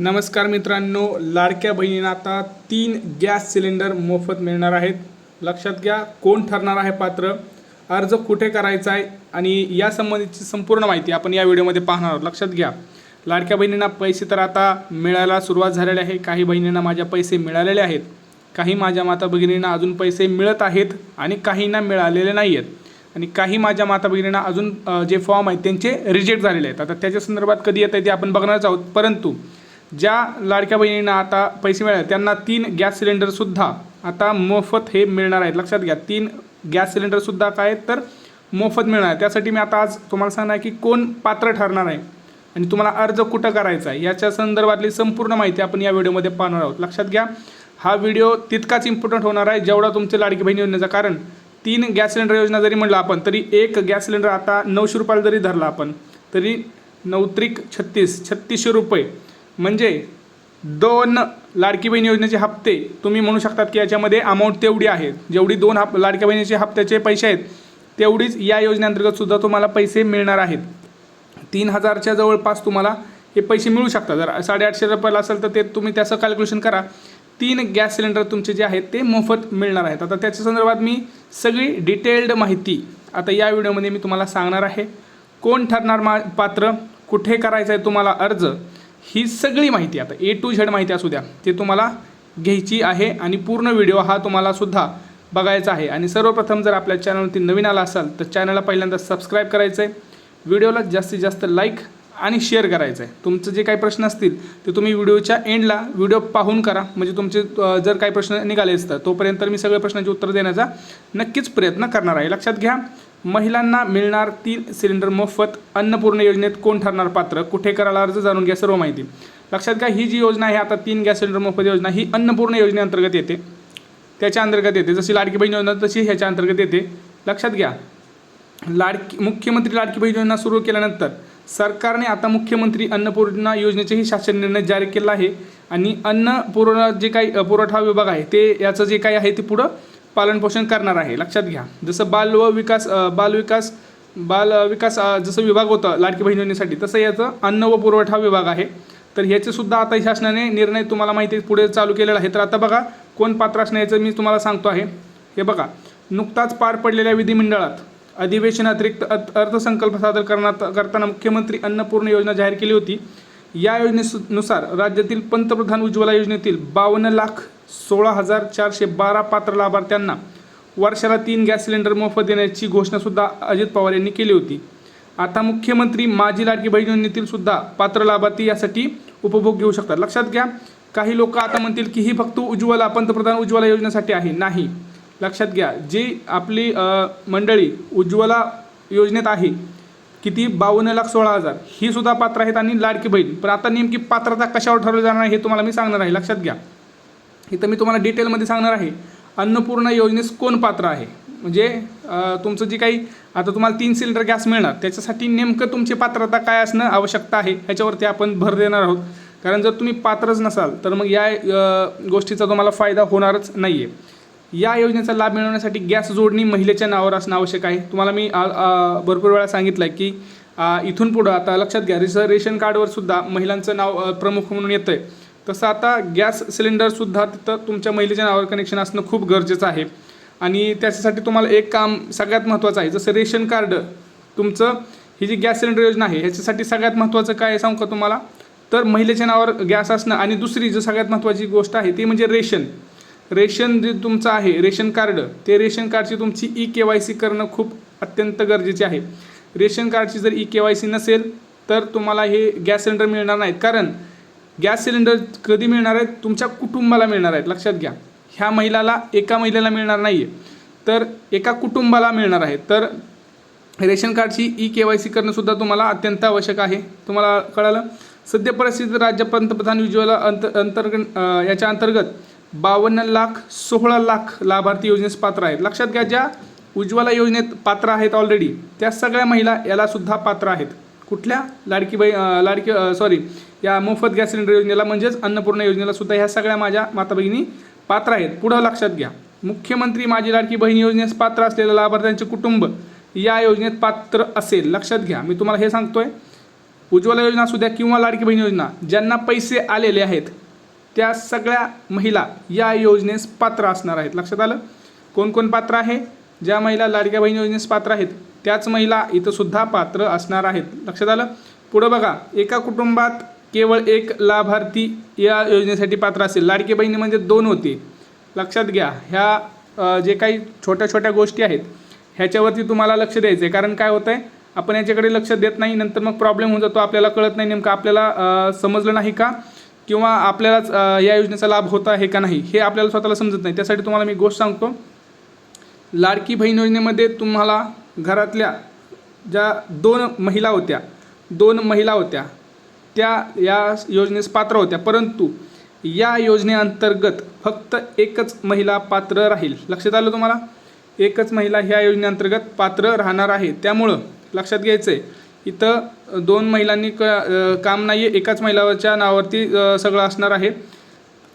नमस्कार मित्रांनो लाडक्या बहिणींना आता तीन गॅस सिलेंडर मोफत मिळणार आहेत. लक्षात घ्या कोण ठरणार आहे पात्र? अर्ज कुठे करायचा आहे? आणि या संबंधीची संपूर्ण माहिती आपण या व्हिडिओमध्ये पाहणार आहोत. लक्षात घ्या लाडक्या बहिणींना पैसे तर आता मिळायला सुरुवात झालेली आहे. काही बहिणींना माझ्या पैसे मिळालेले आहेत. काही माझ्या माता भगिनींना अजून पैसे मिळत आहेत आणि काहींना मिळालेले नाही आहेत. आणि काही माझ्या माता भगिनींना अजून जे फॉर्म आहेत त्यांचे रिजेक्ट झालेले आहेत. आता त्याच्या संदर्भात कधी येत आहे ते आपण बघणारच आहोत. परंतु ज्या लाडक्या बहिणींना आता पैसे मिळाले त्यांना तीन गॅस सिलेंडरसुद्धा आता मोफत हे मिळणार आहेत. लक्षात घ्या तीन गॅस सिलेंडरसुद्धा काय आहेत तर मोफत मिळणार आहे त्यासाठी मी आता आज तुम्हाला सांगणार आहे की कोण पात्र ठरणार आहे आणि तुम्हाला अर्ज कुठं करायचा आहे याच्या संदर्भातली संपूर्ण माहिती आपण या व्हिडिओमध्ये पाहणार आहोत. लक्षात घ्या हा व्हिडिओ तितकाच इम्पॉर्टंट होणार आहे जेवढा तुमच्या लाडकी बहिणी योजनेचा कारण तीन गॅस सिलेंडर योजना जरी म्हणलं आपण तरी एक गॅस सिलेंडर आता नऊशे रुपयाला जरी धरला आपण तरी नऊत्रिक छत्तीस छत्तीसशे रुपये म्हणजे दोन लाडकी बहीण योजनेचे हप्ते तुम्ही म्हणू शकतात की याच्यामध्ये अमाऊंट तेवढी आहे. जेवढी दोन हप लाडक्या बहिणीचे हप्त्याचे पैसे आहेत तेवढीच या योजनेअंतर्गत सुद्धा तुम्हाला पैसे मिळणार आहेत. तीन हजारच्या जवळपास तुम्हाला हे पैसे मिळू शकतात. जर साडेआठशे रुपयाला असेल तर ते तुम्ही त्याचं कॅल्क्युलेशन करा. तीन गॅस सिलेंडर तुमचे जे आहेत ते मोफत मिळणार आहेत. आता त्याच्या संदर्भात मी सगळी डिटेल्ड माहिती आता या व्हिडिओमध्ये मी तुम्हाला सांगणार आहे. कोण ठरणार मा पात्र? कुठे करायचं आहे तुम्हाला अर्ज? ही सगळी माहिती आता ए टू झेड माहिती असू द्या ती तुम्हाला घ्यायची आहे आणि पूर्ण व्हिडिओ हा तुम्हाला सुद्धा बघायचा आहे. आणि सर्वप्रथम जर आपल्या चॅनलवरती नवीन आला असाल तर चॅनलला पहिल्यांदा सबस्क्राईब करायचं आहे व्हिडिओला जास्तीत जास्त लाईक आणि शेअर करायचं आहे तुमचं जे काही प्रश्न असतील ते तुम्ही व्हिडिओच्या एंडला व्हिडिओ पाहून करा. म्हणजे तुमचे जर काही प्रश्न निघाले असतं तोपर्यंत मी सगळ्या प्रश्नांची उत्तर देण्याचा नक्कीच प्रयत्न करणार आहे. लक्षात घ्या. महिलांना मिळणार तीन सिलेंडर मोफत अन्नपूर्ण योजनेत कोण ठरणार पात्र? कुठे करायला अर्ज? जाणून घ्या सर्व माहिती. लक्षात घ्या ही जी योजना आहे आता तीन गॅस सिलेंडर मोफत योजना ही अन्नपूर्ण योजनेअंतर्गत येते. त्याच्या अंतर्गत येते. जशी लाडकी बहीण योजना तशी ह्याच्या अंतर्गत येते. लक्षात घ्या लाडकी मुख्यमंत्री लाडकी बहीण योजना सुरू केल्यानंतर सरकारने आता मुख्यमंत्री अन्नपूर्णा योजनेचेही शासन निर्णय जारी केला आहे. आणि अन्नपूर्ण जे काही पुरवठा विभाग आहे ते याचं जे काही आहे ते पुढं पालनपोषण करणार आहे. लक्षात घ्या. जसं बाल व विकास बाल विकास बाल विकास जसं विभाग होता लाडकी बहीण योजनेसाठी तसं याचं अन्न व पुरवठा विभाग आहे. तर ह्याचे सुद्धा आता शासनाने निर्णय तुम्हाला माहिती आहे पुढे चालू केलेला आहे. तर आता बघा कोण पात्र असणं याचं मी तुम्हाला सांगतो आहे. हे बघा नुकताच पार पडलेल्या विधिमंडळात अधिवेशनातिरिक्त अर्थ अर्थसंकल्प सादर करण्यात करताना मुख्यमंत्री अन्नपूर्ण योजना जाहीर केली होती. या योजनेनुसार राज्यातील पंतप्रधान उज्ज्वला योजनेतील बावन्न लाख सोळा हजार चारशे बारा पात्र लाभार्थ्यांना वर्षाला तीन गॅस सिलेंडर मोफत देण्याची घोषणासुद्धा अजित पवार यांनी केली होती. आता मुख्यमंत्री माजी लाडकी बहीण योजनेतील सुद्धा पात्र लाभार्थी यासाठी उपभोग घेऊ शकतात. लक्षात घ्या काही लोक आता म्हणतील की ही फक्त उज्ज्वला पंतप्रधान उज्ज्वला योजनेसाठी आहे. नाही. लक्षात घ्या जी आपली मंडळी उज्ज्वला योजनेत आहे किती? बावन्न लाख सोळा हजार. ही सुद्धा पात्र आहेत आणि लाडकी बहीण. पण आता नेमकी पात्रता कशावर ठरवली जाणार आहे हे तुम्हाला मी सांगणार आहे. लक्षात घ्या. इथं मी तुम्हाला डिटेलमध्ये सांगणार आहे अन्नपूर्णा योजनेस कोण पात्र आहे? म्हणजे तुमचं जे काही आता तुम्हाला तीन सिलेंडर गॅस मिळणार त्याच्यासाठी नेमकं तुमची पात्रता काय असणं आवश्यकता आहे ह्याच्यावरती आपण भर देणार आहोत. कारण जर तुम्ही पात्रच नसाल तर मग या गोष्टीचा तुम्हाला फायदा होणारच नाही आहे या योजनेचा लाभ मिळवण्यासाठी गॅस जोडणी महिलेच्या नावावर असणं आवश्यक आहे. तुम्हाला मी भरपूर वेळा सांगितलं आहे की इथून पुढं आता लक्षात घ्या रिस रेशन कार्डवर सुद्धा महिलांचं नाव प्रमुख म्हणून येतं आहे तसं आता गॅस सिलेंडरसुद्धा तिथं तुमच्या महिलेच्या नावावर कनेक्शन असणं खूप गरजेचं आहे. आणि त्याच्यासाठी तुम्हाला एक काम सगळ्यात महत्त्वाचं आहे. जसं रेशन कार्ड तुमचं ही जी गॅस सिलेंडर योजना आहे ह्याच्यासाठी सगळ्यात महत्त्वाचं काय आहे सांगू का तुम्हाला? तर महिलेच्या नावावर गॅस असणं आणि दुसरी जी सगळ्यात महत्त्वाची गोष्ट आहे ती म्हणजे रेशन. रेशन जे तुमचं आहे रेशन कार्ड ते रेशन कार्डची तुमची ई के वाय सी करणं खूप अत्यंत गरजेचे आहे. रेशन कार्डची जर ई के वाय सी नसेल तर तुम्हाला हे गॅस सिलेंडर मिळणार नाहीत. कारण गॅस सिलेंडर कधी मिळणार आहेत? तुमच्या कुटुंबाला मिळणार आहेत. लक्षात घ्या. ह्या महिलाला एका महिलेला मिळणार नाही आहे तर एका कुटुंबाला मिळणार आहे. तर रेशन कार्डची ई के वाय सी करणंसुद्धा तुम्हाला अत्यंत आवश्यक आहे. तुम्हाला कळालं? सध्या परिस्थितीत राज्य पंतप्रधान उज्ज्वला अंत अंतर्गत याच्या अंतर्गत बावन्न लाख सोळा लाख लाभार्थी योजनेस पात्र आहेत. लक्षात घ्या ज्या उज्ज्वला योजनेत पात्र आहेत ऑलरेडी त्या सगळ्या महिला यालासुद्धा पात्र आहेत. कुठल्या? लाडकी बाई लाडकी सॉरी या मोफत गॅस सिलेंडर योजनेला म्हणजेच अन्नपूर्ण योजनेला सुद्धा ह्या सगळ्या माझ्या माता भगिनी पात्र आहेत. पुढं लक्षात घ्या. मुख्यमंत्री माझी लाडकी बहीण योजनेस पात्र असलेल्या लाभार्थ्यांचे कुटुंब या योजनेत पात्र असेल. लक्षात घ्या. मी तुम्हाला हे सांगतोय. उज्ज्वला योजना असू द्या किंवा लाडकी बहीण योजना ज्यांना पैसे आलेले आहेत त्या सगळ्या महिला या योजनेस पात्र असणार आहेत. लक्षात आलं? कोण कोण पात्र आहे? ज्या महिला लाडक्या बहीण योजनेस पात्र आहेत त्याच महिला इथं सुद्धा पात्र असणार आहेत. लक्षात आलं? पुढं बघा. एका कुटुंबात केवळ एक लाभार्थी या योजनेसाठी पात्र असेल. लाडकी बहिणी म्हणजे दोन होते. लक्षात घ्या ह्या जे काही छोट्या छोट्या गोष्टी आहेत ह्याच्यावरती तुम्हाला लक्ष द्यायचं आहे. कारण काय होतं आहे आपण याच्याकडे लक्ष देत नाही नंतर मग प्रॉब्लेम होऊन जातो. आपल्याला कळत नाही नेमकं आपल्याला समजलं नाही का? किंवा आपल्यालाच या योजनेचा लाभ होता आहे का नाही? हे आपल्याला स्वतःला समजत नाही. त्यासाठी तुम्हाला मी गोष्ट सांगतो. लाडकी बहीण योजनेमध्ये तुम्हाला घरातल्या ज्या दोन महिला होत्या दोन महिला होत्या त्या या योजनेस पात्र होत्या. परंतु या योजनेअंतर्गत फक्त एकच महिला पात्र राहील. लक्षात आलं तुम्हाला? एकच महिला ह्या योजनेअंतर्गत पात्र राहणार आहे. त्यामुळं लक्षात घ्यायचं आहे इथं दोन महिलांनी क काम नाही आहे एकाच महिलाच्या नावावरती सगळं असणार आहे.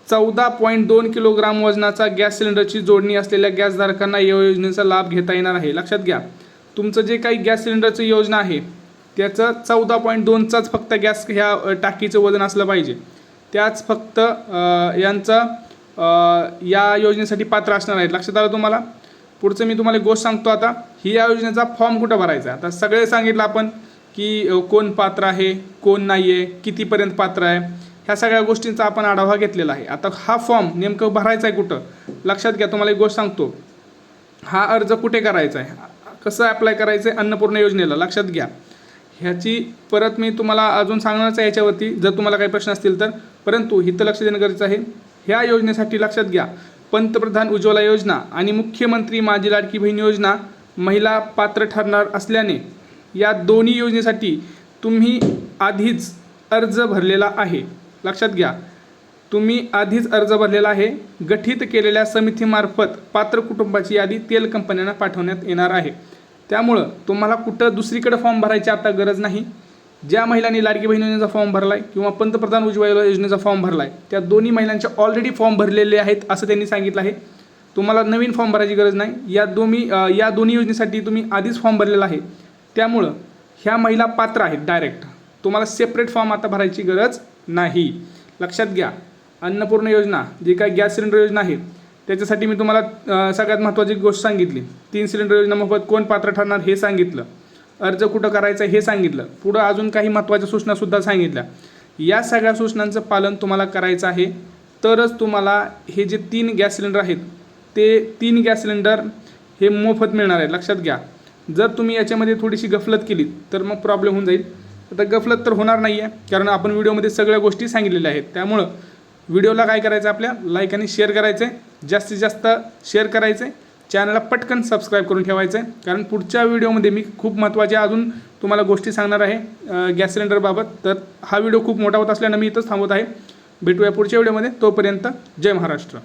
चौदा पॉईंट दोन किलोग्राम वजनाचा गॅस सिलेंडरची जोडणी असलेल्या गॅसधारकांना या योजनेचा लाभ घेता येणार आहे. लक्षात घ्या. तुमचं जे काही गॅस सिलेंडरचं योजना आहे त्याचं चौदा पॉईंट दोनचाच फक्त गॅस ह्या टाकीचं वजन असलं पाहिजे. त्याच फक्त यांचं या योजनेसाठी पात्र असणार आहेत. लक्षात आलं तुम्हाला? पुढचं मी तुम्हाला गोष्ट सांगतो आता. ही या योजनेचा फॉर्म कुठं भरायचा आहे? आता सगळे सांगितलं आपण की कोण पात्र आहे कोण नाही आहे कितीपर्यंत पात्र आहे. ह्या सगळ्या गोष्टींचा आपण आढावा घेतलेला आहे. आता हा फॉर्म नेमकं भरायचा आहे कुठं? लक्षात घ्या तुम्हाला एक गोष्ट सांगतो. हा अर्ज कुठे करायचा आहे? कसं अप्लाय करायचं आहे अन्नपूर्णा योजनेला. लक्षात घ्या. ह्याची परत मी तुम्हाला अजून सांगणारच आहे याच्यावरती. जर तुम्हाला काही प्रश्न असतील तर. परंतु इथं लक्ष देणं गरजेचं आहे. ह्या योजनेसाठी लक्षात घ्या. पंतप्रधान उज्ज्वला योजना आणि मुख्यमंत्री माझी लाडकी बहीण योजना महिला पात्र ठरणार असल्याने या दोन्ही योजनेसाठी तुम्ही आधीच अर्ज भरलेला आहे. लक्षात घ्या. तुम्ही आधीच अर्ज भरलेला आहे. गठीत केलेल्या समितीमार्फत पात्र कुटुंबाची यादी तेल कंपन्यांना पाठवण्यात येणार आहे. त्यामुळं तुम्हाला कुठं दुसरीकडे फॉर्म भरायची आता गरज नाही. ज्या महिलांनी लाडकी बहीण योजनेचा फॉर्म भरला आहे किंवा पंतप्रधान उज्ज्वला योजनेचा फॉर्म भरला आहे त्या दोन्ही महिलांचे ऑलरेडी फॉर्म भरलेले आहेत असं त्यांनी सांगितलं आहे. तुम्हाला नवीन फॉर्म भरायची गरज नाही. या दोन्ही या दोन्ही योजनेसाठी तुम्ही आधीच फॉर्म भरलेला आहे. त्यामुळं ह्या महिला पात्र आहेत डायरेक्ट तुम्हाला सेपरेट फॉर्म आता भरायची गरज नाही. लक्षात घ्या. अन्नपूर्ण योजना जी काय गॅस सिलेंडर योजना आहे त्याच्यासाठी मी तुम्हाला सगळ्यात महत्त्वाची गोष्ट सांगितली. तीन सिलेंडर योजना मोफत कोण पात्र ठरणार हे सांगितलं. अर्ज कुठं करायचा हे सांगितलं. पुढं अजून काही महत्त्वाच्या सूचनासुद्धा सांगितल्या. या सगळ्या सूचनांचं पालन तुम्हाला करायचं आहे. तरच तुम्हाला हे जे तीन गॅस सिलेंडर आहेत ते तीन गॅस सिलेंडर हे मोफत मिळणार आहे लक्षात घ्या. जर तुम्ही याच्यामध्ये थोडीशी गफलत केली तर मग प्रॉब्लेम होऊन जाईल. आता गफलत तर होणार नाही आहे कारण आपण व्हिडिओमध्ये सगळ्या गोष्टी सांगितलेल्या आहेत. त्यामुळं व्हिडिओला काय करायचं आहे आपल्या? लाईक आणि शेअर करायचं आहे जास्तीत जास्त शेअर करायचं आहे चॅनलला पटकन सबस्क्राईब करून ठेवायचं आहे कारण पुढच्या व्हिडिओमध्ये मी खूप महत्त्वाच्या अजून तुम्हाला गोष्टी सांगणार आहे गॅस सिलेंडरबाबत तर हा व्हिडिओ खूप मोठा होत असल्यानं मी इथंच थांबवत आहे. भेटूया पुढच्या व्हिडिओमध्ये. तोपर्यंत जय महाराष्ट्र.